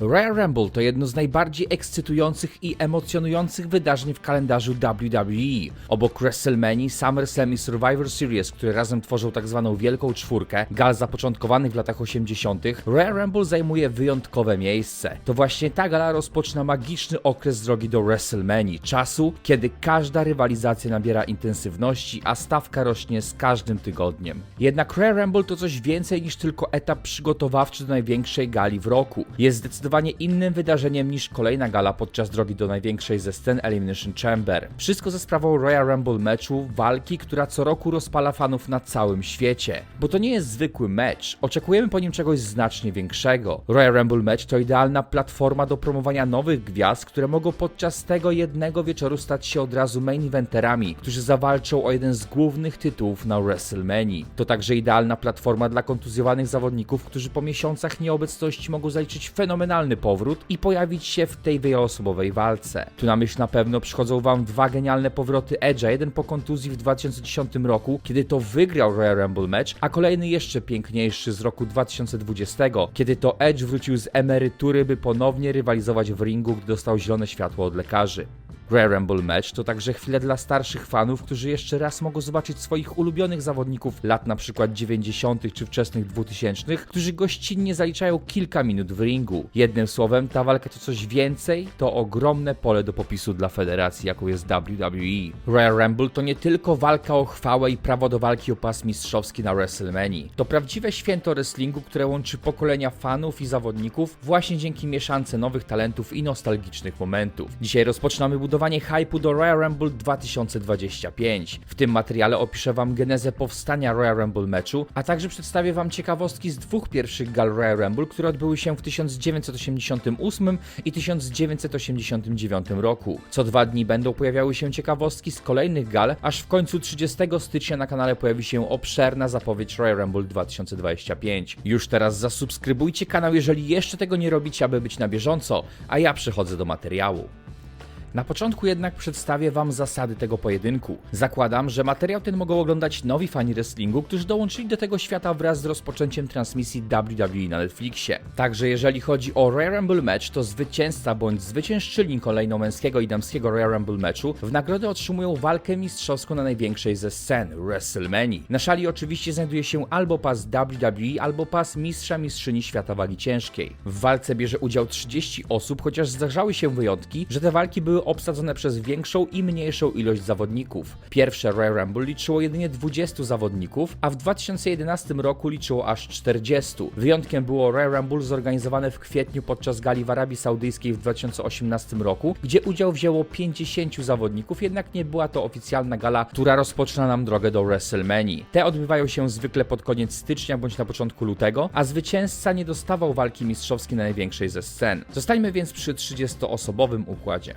Royal Rumble to jedno z najbardziej ekscytujących i emocjonujących wydarzeń w kalendarzu WWE. Obok WrestleMania, SummerSlam i Survivor Series, które razem tworzą tak zwaną Wielką Czwórkę, gal zapoczątkowanych w latach 80., Royal Rumble zajmuje wyjątkowe miejsce. To właśnie ta gala rozpoczyna magiczny okres drogi do WrestleMania, czasu, kiedy każda rywalizacja nabiera intensywności, a stawka rośnie z każdym tygodniem. Jednak Royal Rumble to coś więcej niż tylko etap przygotowawczy do największej gali w roku. Jest innym wydarzeniem niż kolejna gala podczas drogi do największej ze scen Elimination Chamber. Wszystko ze sprawą Royal Rumble meczu, walki, która co roku rozpala fanów na całym świecie. Bo to nie jest zwykły mecz, oczekujemy po nim czegoś znacznie większego. Royal Rumble mecz to idealna platforma do promowania nowych gwiazd, które mogą podczas tego jednego wieczoru stać się od razu main eventerami, którzy zawalczą o jeden z głównych tytułów na WrestleMania. To także idealna platforma dla kontuzjowanych zawodników, którzy po miesiącach nieobecności mogą zaliczyć fenomenalny powrót i pojawić się w tej wieloosobowej walce. Tu na myśl na pewno przychodzą wam dwa genialne powroty Edge'a, jeden po kontuzji w 2010 roku, kiedy to wygrał Royal Rumble match, a kolejny jeszcze piękniejszy z roku 2020, kiedy to Edge wrócił z emerytury, by ponownie rywalizować w ringu, gdy dostał zielone światło od lekarzy. Royal Rumble Match to także chwile dla starszych fanów, którzy jeszcze raz mogą zobaczyć swoich ulubionych zawodników lat na przykład 90. czy wczesnych 2000, którzy gościnnie zaliczają kilka minut w ringu. Jednym słowem, ta walka to coś więcej, to ogromne pole do popisu dla federacji, jaką jest WWE. Royal Rumble to nie tylko walka o chwałę i prawo do walki o pas mistrzowski na WrestleMania. To prawdziwe święto wrestlingu, które łączy pokolenia fanów i zawodników właśnie dzięki mieszance nowych talentów i nostalgicznych momentów. Dzisiaj rozpoczynamy budowanie hype'u do Royal Rumble 2025. W tym materiale opiszę wam genezę powstania Royal Rumble meczu, a także przedstawię wam ciekawostki z dwóch pierwszych gal Royal Rumble, które odbyły się w 1988 i 1989 roku. Co dwa dni będą pojawiały się ciekawostki z kolejnych gal, aż w końcu 30 stycznia na kanale pojawi się obszerna zapowiedź Royal Rumble 2025. Już teraz zasubskrybujcie kanał, jeżeli jeszcze tego nie robicie, aby być na bieżąco, a ja przechodzę do materiału. Na początku jednak przedstawię Wam zasady tego pojedynku. Zakładam, że materiał ten mogą oglądać nowi fani wrestlingu, którzy dołączyli do tego świata wraz z rozpoczęciem transmisji WWE na Netflixie. Także jeżeli chodzi o Royal Rumble Match, to zwycięzca bądź zwyciężczyni kolejno męskiego i damskiego Royal Rumble Matchu w nagrodę otrzymują walkę mistrzowską na największej ze scen WrestleMania. Na szali oczywiście znajduje się albo pas WWE, albo pas mistrza mistrzyni świata wagi ciężkiej. W walce bierze udział 30 osób, chociaż zdarzały się wyjątki, że te walki były obsadzone przez większą i mniejszą ilość zawodników. Pierwsze Royal Rumble liczyło jedynie 20 zawodników, a w 2011 roku liczyło aż 40. Wyjątkiem było Royal Rumble zorganizowane w kwietniu podczas gali w Arabii Saudyjskiej w 2018 roku, gdzie udział wzięło 50 zawodników, jednak nie była to oficjalna gala, która rozpoczyna nam drogę do WrestleMania. Te odbywają się zwykle pod koniec stycznia bądź na początku lutego, a zwycięzca nie dostawał walki mistrzowskiej na największej ze scen. Zostańmy więc przy 30-osobowym układzie.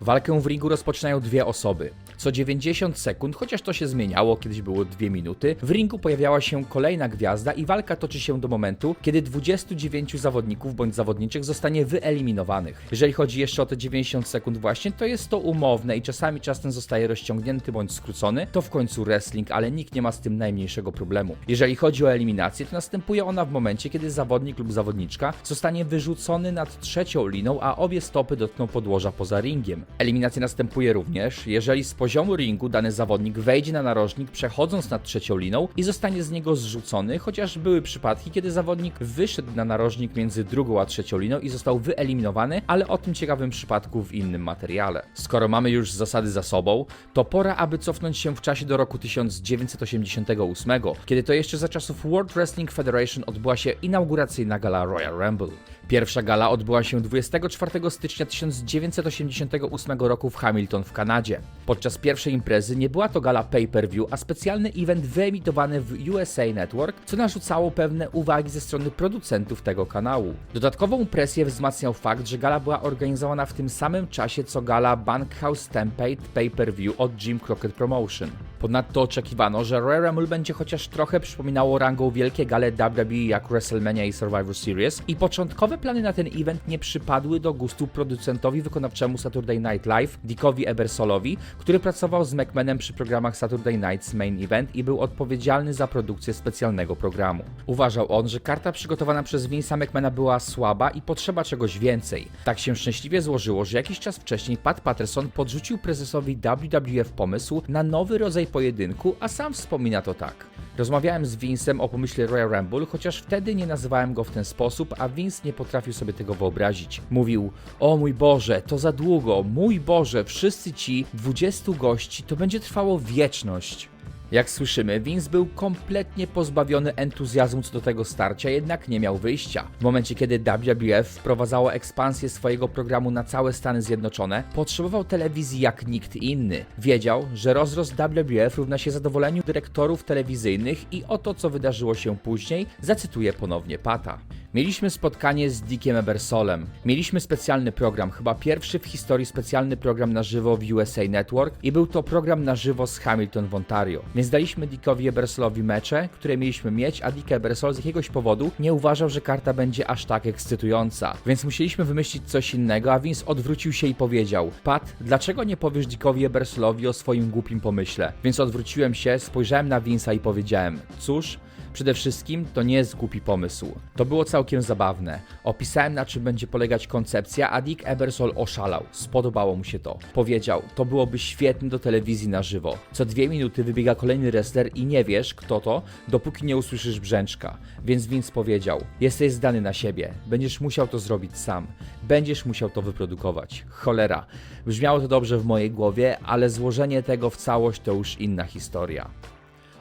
Walkę w ringu rozpoczynają dwie osoby. Co 90 sekund, chociaż to się zmieniało, kiedyś było 2 minuty, w ringu pojawiała się kolejna gwiazda i walka toczy się do momentu, kiedy 29 zawodników bądź zawodniczych zostanie wyeliminowanych. Jeżeli chodzi jeszcze o te 90 sekund właśnie, to jest to umowne i czasami czas ten zostaje rozciągnięty bądź skrócony, to w końcu wrestling, ale nikt nie ma z tym najmniejszego problemu. Jeżeli chodzi o eliminację, to następuje ona w momencie, kiedy zawodnik lub zawodniczka zostanie wyrzucony nad trzecią liną, a obie stopy dotkną podłoża poza ringiem. Eliminacja następuje również, jeżeli z poziomu ringu dany zawodnik wejdzie na narożnik przechodząc nad trzecią liną i zostanie z niego zrzucony, chociaż były przypadki, kiedy zawodnik wyszedł na narożnik między drugą a trzecią liną i został wyeliminowany, ale o tym ciekawym przypadku w innym materiale. Skoro mamy już zasady za sobą, to pora, aby cofnąć się w czasie do roku 1988, kiedy to jeszcze za czasów World Wrestling Federation odbyła się inauguracyjna gala Royal Rumble. Pierwsza gala odbyła się 24 stycznia 1988 roku w Hamilton w Kanadzie. Podczas pierwszej imprezy nie była to gala pay-per-view, a specjalny event wyemitowany w USA Network, co narzucało pewne uwagi ze strony producentów tego kanału. Dodatkową presję wzmacniał fakt, że gala była organizowana w tym samym czasie co gala Bankhouse Stampede pay-per-view od Jim Crockett Promotion. Ponadto oczekiwano, że Royal Rumble będzie chociaż trochę przypominało rangą wielkie gale WWE jak WrestleMania i Survivor Series i początkowe plany na ten event nie przypadły do gustu producentowi wykonawczemu Saturday Night Live, Dickowi Ebersolowi, który pracował z McMahonem przy programach Saturday Night's Main Event i był odpowiedzialny za produkcję specjalnego programu. Uważał on, że karta przygotowana przez Vince'a McMahona była słaba i potrzeba czegoś więcej. Tak się szczęśliwie złożyło, że jakiś czas wcześniej Pat Patterson podrzucił prezesowi WWF pomysł na nowy rodzaj pojedynku, a sam wspomina to tak. Rozmawiałem z Vince'em o pomyśle Royal Rumble, chociaż wtedy nie nazywałem go w ten sposób, a Vince nie potrafił sobie tego wyobrazić. Mówił: O mój Boże, to za długo, mój Boże, wszyscy ci 20 gości, to będzie trwało wieczność. Jak słyszymy, Vince był kompletnie pozbawiony entuzjazmu co do tego starcia, jednak nie miał wyjścia. W momencie, kiedy WWF wprowadzało ekspansję swojego programu na całe Stany Zjednoczone, potrzebował telewizji jak nikt inny. Wiedział, że rozrost WWF równa się zadowoleniu dyrektorów telewizyjnych i oto co wydarzyło się później, zacytuję ponownie Pata. Mieliśmy spotkanie z Dickiem Ebersolem. Mieliśmy specjalny program, chyba pierwszy w historii specjalny program na żywo w USA Network i był to program na żywo z Hamilton w Ontario. Więc daliśmy Dickowi Ebersolowi mecze, które mieliśmy mieć, a Dick Ebersol z jakiegoś powodu nie uważał, że karta będzie aż tak ekscytująca. Więc musieliśmy wymyślić coś innego, a Vince odwrócił się i powiedział: Pat, dlaczego nie powiesz Dickowi Ebersolowi o swoim głupim pomyśle? Więc odwróciłem się, spojrzałem na Vince'a i powiedziałem: Cóż, Przede wszystkim to nie jest głupi pomysł. To było całkiem zabawne. Opisałem na czym będzie polegać koncepcja, a Dick Ebersol oszalał. Spodobało mu się to. Powiedział, to byłoby świetne do telewizji na żywo. Co dwie minuty wybiega kolejny wrestler i nie wiesz kto to, dopóki nie usłyszysz brzęczka. Więc Vince powiedział, jesteś zdany na siebie. Będziesz musiał to zrobić sam. Będziesz musiał to wyprodukować. Cholera. Brzmiało to dobrze w mojej głowie, ale złożenie tego w całość to już inna historia.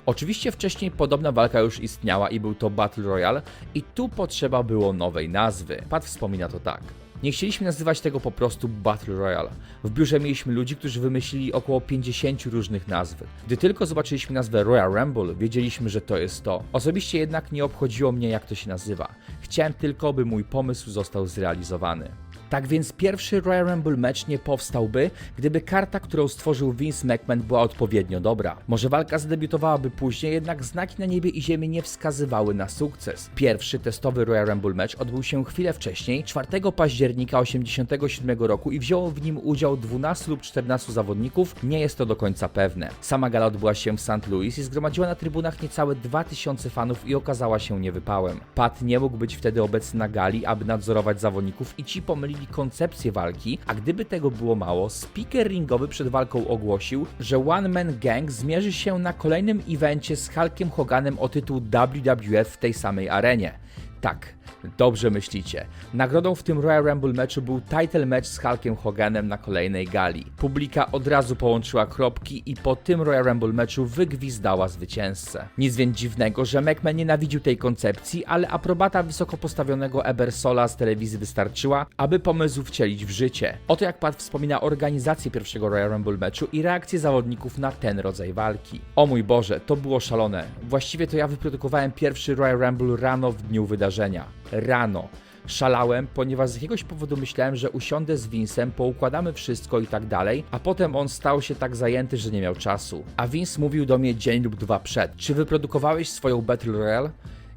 Oczywiście wcześniej podobna walka już istniała i był to Battle Royale i tu potrzeba było nowej nazwy. Pat wspomina to tak. Nie chcieliśmy nazywać tego po prostu Battle Royale. W biurze mieliśmy ludzi, którzy wymyślili około 50 różnych nazw. Gdy tylko zobaczyliśmy nazwę Royal Rumble, wiedzieliśmy, że to jest to. Osobiście jednak nie obchodziło mnie, jak to się nazywa. Chciałem tylko, by mój pomysł został zrealizowany. Tak więc pierwszy Royal Rumble match nie powstałby, gdyby karta, którą stworzył Vince McMahon była odpowiednio dobra. Może walka zadebiutowałaby później, jednak znaki na niebie i ziemi nie wskazywały na sukces. Pierwszy testowy Royal Rumble match odbył się chwilę wcześniej, 4 października 1987 roku i wzięło w nim udział 12 lub 14 zawodników, nie jest to do końca pewne. Sama gala odbyła się w St. Louis i zgromadziła na trybunach niecałe 2000 fanów i okazała się niewypałem. Pat nie mógł być wtedy obecny na gali, aby nadzorować zawodników i ci pomylili koncepcję walki, a gdyby tego było mało, speaker ringowy przed walką ogłosił, że One Man Gang zmierzy się na kolejnym evencie z Hulkiem Hoganem o tytuł WWF w tej samej arenie. Tak, dobrze myślicie. Nagrodą w tym Royal Rumble meczu był title match z Hulkiem Hoganem na kolejnej gali. Publika od razu połączyła kropki i po tym Royal Rumble meczu wygwizdała zwycięzcę. Nic więc dziwnego, że McMahon nienawidził tej koncepcji, ale aprobata wysoko postawionego Ebersola z telewizji wystarczyła, aby pomysł wcielić w życie. Oto jak Pat wspomina organizację pierwszego Royal Rumble meczu i reakcję zawodników na ten rodzaj walki. O mój Boże, to było szalone. Właściwie to ja wyprodukowałem pierwszy Royal Rumble rano w dniu wydarzenia. Rano. Szalałem, ponieważ z jakiegoś powodu myślałem, że usiądę z Vincem, poukładamy wszystko i tak dalej, a potem on stał się tak zajęty, że nie miał czasu. A Vince mówił do mnie dzień lub dwa przed. Czy wyprodukowałeś swoją Battle Royale?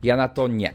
Ja na to nie.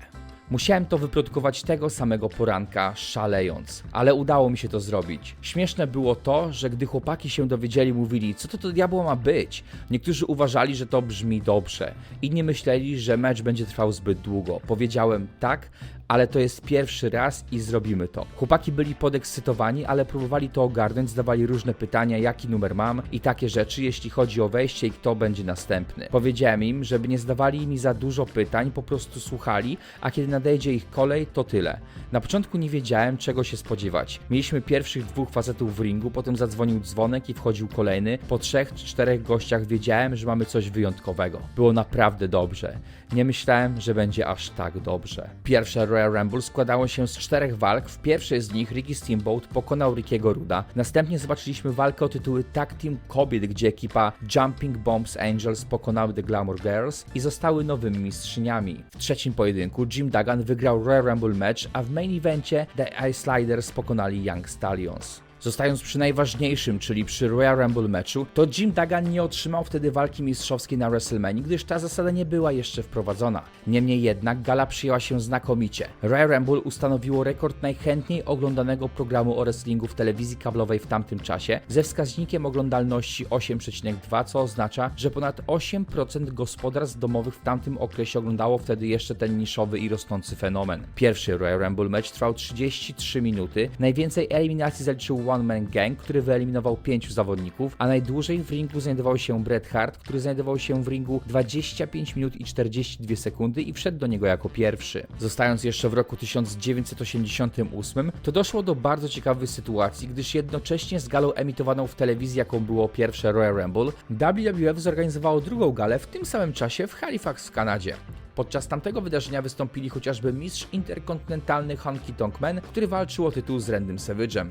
Musiałem to wyprodukować tego samego poranka, szalejąc, ale udało mi się to zrobić. Śmieszne było to, że gdy chłopaki się dowiedzieli, mówili, co to to diabło ma być. Niektórzy uważali, że to brzmi dobrze, inni myśleli, że mecz będzie trwał zbyt długo. Powiedziałem tak, ale to jest pierwszy raz i zrobimy to. Chłopaki byli podekscytowani, ale próbowali to ogarnąć, zadawali różne pytania, jaki numer mam i takie rzeczy, jeśli chodzi o wejście i kto będzie następny. Powiedziałem im, żeby nie zadawali mi za dużo pytań, po prostu słuchali, a kiedy nadejdzie ich kolej, to tyle. Na początku nie wiedziałem, czego się spodziewać. Mieliśmy pierwszych dwóch facetów w ringu, potem zadzwonił dzwonek i wchodził kolejny. Po trzech czy czterech gościach wiedziałem, że mamy coś wyjątkowego. Było naprawdę dobrze. Nie myślałem, że będzie aż tak dobrze. Pierwsze Royal Rumble składało się z czterech walk. W pierwszej z nich Ricky Steamboat pokonał Rickiego Ruda. Następnie zobaczyliśmy walkę o tytuły Tag Team Kobiet, gdzie ekipa Jumping Bombs Angels pokonały The Glamour Girls i zostały nowymi mistrzyniami. W trzecim pojedynku Jim Duggan wygrał Royal Rumble match, a w main evencie The Ice Sliders pokonali Young Stallions. Zostając przy najważniejszym, czyli przy Royal Rumble meczu, to Jim Duggan nie otrzymał wtedy walki mistrzowskiej na WrestleMania, gdyż ta zasada nie była jeszcze wprowadzona. Niemniej jednak gala przyjęła się znakomicie. Royal Rumble ustanowiło rekord najchętniej oglądanego programu o wrestlingu w telewizji kablowej w tamtym czasie, ze wskaźnikiem oglądalności 8,2, co oznacza, że ponad 8% gospodarstw domowych w tamtym okresie oglądało wtedy jeszcze ten niszowy i rosnący fenomen. Pierwszy Royal Rumble mecz trwał 33 minuty, najwięcej eliminacji zaliczył One Man Gang, który wyeliminował pięciu zawodników, a najdłużej w ringu znajdował się Bret Hart, który znajdował się w ringu 25 minut i 42 sekundy i wszedł do niego jako pierwszy. Zostając jeszcze w roku 1988, to doszło do bardzo ciekawej sytuacji, gdyż jednocześnie z galą emitowaną w telewizji, jaką było pierwsze Royal Rumble, WWF zorganizowało drugą galę w tym samym czasie w Halifax w Kanadzie. Podczas tamtego wydarzenia wystąpili chociażby mistrz interkontynentalny Honky Tonk Man, który walczył o tytuł z Randym Savage'em.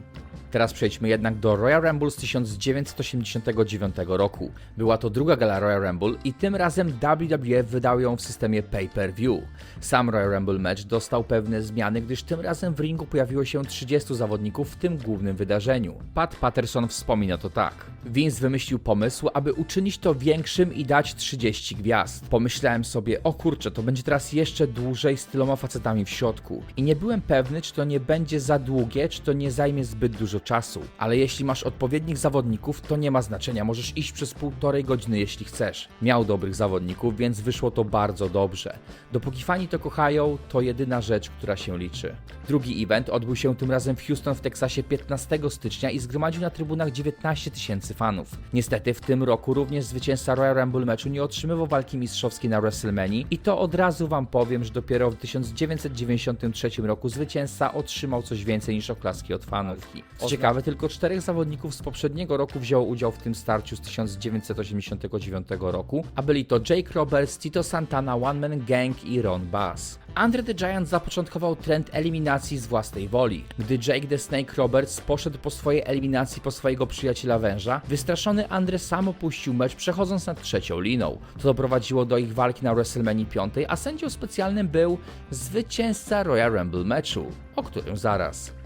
Teraz przejdźmy jednak do Royal Rumble z 1989 roku. Była to druga gala Royal Rumble i tym razem WWF wydał ją w systemie pay-per-view. Sam Royal Rumble match dostał pewne zmiany, gdyż tym razem w ringu pojawiło się 30 zawodników w tym głównym wydarzeniu. Pat Patterson wspomina to tak. Vince wymyślił pomysł, aby uczynić to większym i dać 30 gwiazd. Pomyślałem sobie, o kurczę, to będzie teraz jeszcze dłużej z tyloma facetami w środku. I nie byłem pewny, czy to nie będzie za długie, czy to nie zajmie zbyt dużo czasu. Ale jeśli masz odpowiednich zawodników, to nie ma znaczenia, możesz iść przez półtorej godziny, jeśli chcesz. Miał dobrych zawodników, więc wyszło to bardzo dobrze. Dopóki fani to kochają, to jedyna rzecz, która się liczy. Drugi event odbył się tym razem w Houston w Teksasie 15 stycznia i zgromadził na trybunach 19 tysięcy fanów. Niestety w tym roku również zwycięzca Royal Rumble meczu nie otrzymywał walki mistrzowskiej na WrestleMania i to od razu wam powiem, że dopiero w 1993 roku zwycięzca otrzymał coś więcej niż oklaski od fanów. Ciekawe, tylko czterech zawodników z poprzedniego roku wzięło udział w tym starciu z 1989 roku, a byli to Jake Roberts, Tito Santana, One Man Gang i Ron Bass. Andre the Giant zapoczątkował trend eliminacji z własnej woli. Gdy Jake the Snake Roberts poszedł po swojej eliminacji po swojego przyjaciela węża, wystraszony Andre sam opuścił mecz przechodząc nad trzecią liną. To doprowadziło do ich walki na WrestleMania 5, a sędzią specjalnym był zwycięzca Royal Rumble meczu, o którym zaraz.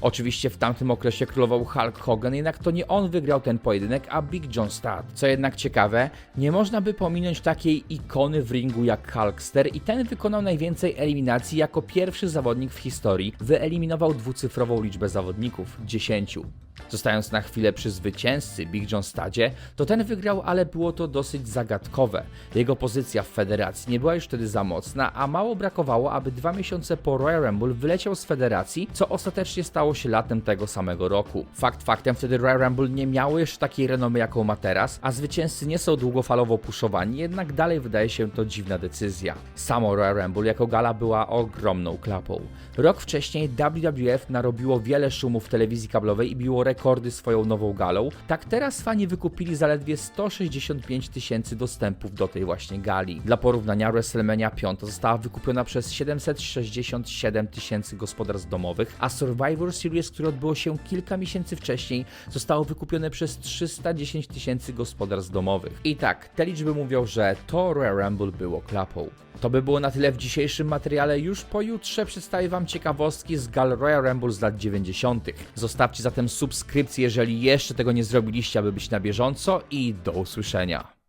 Oczywiście w tamtym okresie królował Hulk Hogan, jednak to nie on wygrał ten pojedynek, a Big John Studd. Co jednak ciekawe, nie można by pominąć takiej ikony w ringu jak Hulkster i ten wykonał najwięcej eliminacji jako pierwszy zawodnik w historii, wyeliminował dwucyfrową liczbę zawodników 10. Zostając na chwilę przy zwycięzcy Big John Stadzie, to ten wygrał, ale było to dosyć zagadkowe. Jego pozycja w federacji nie była już wtedy za mocna, a mało brakowało, aby dwa miesiące po Royal Rumble wyleciał z federacji, co ostatecznie stało się latem tego samego roku. Fakt faktem, wtedy Royal Rumble nie miało jeszcze takiej renomy jaką ma teraz, a zwycięzcy nie są długofalowo puszowani, jednak dalej wydaje się to dziwna decyzja. Samo Royal Rumble jako gala była ogromną klapą. Rok wcześniej WWF narobiło wiele szumów w telewizji kablowej i biło rekordy swoją nową galą, tak teraz fani wykupili zaledwie 165 tysięcy dostępów do tej właśnie gali. Dla porównania WrestleMania 5 została wykupiona przez 767 tysięcy gospodarstw domowych, a Survivor Series, które odbyło się kilka miesięcy wcześniej, zostało wykupione przez 310 tysięcy gospodarstw domowych. I tak, te liczby mówią, że to Royal Rumble było klapą. To by było na tyle w dzisiejszym materiale. Już pojutrze przedstawię Wam ciekawostki z Gal Royal Rumble z lat 90. Zostawcie zatem subskrypcję, jeżeli jeszcze tego nie zrobiliście, aby być na bieżąco i do usłyszenia.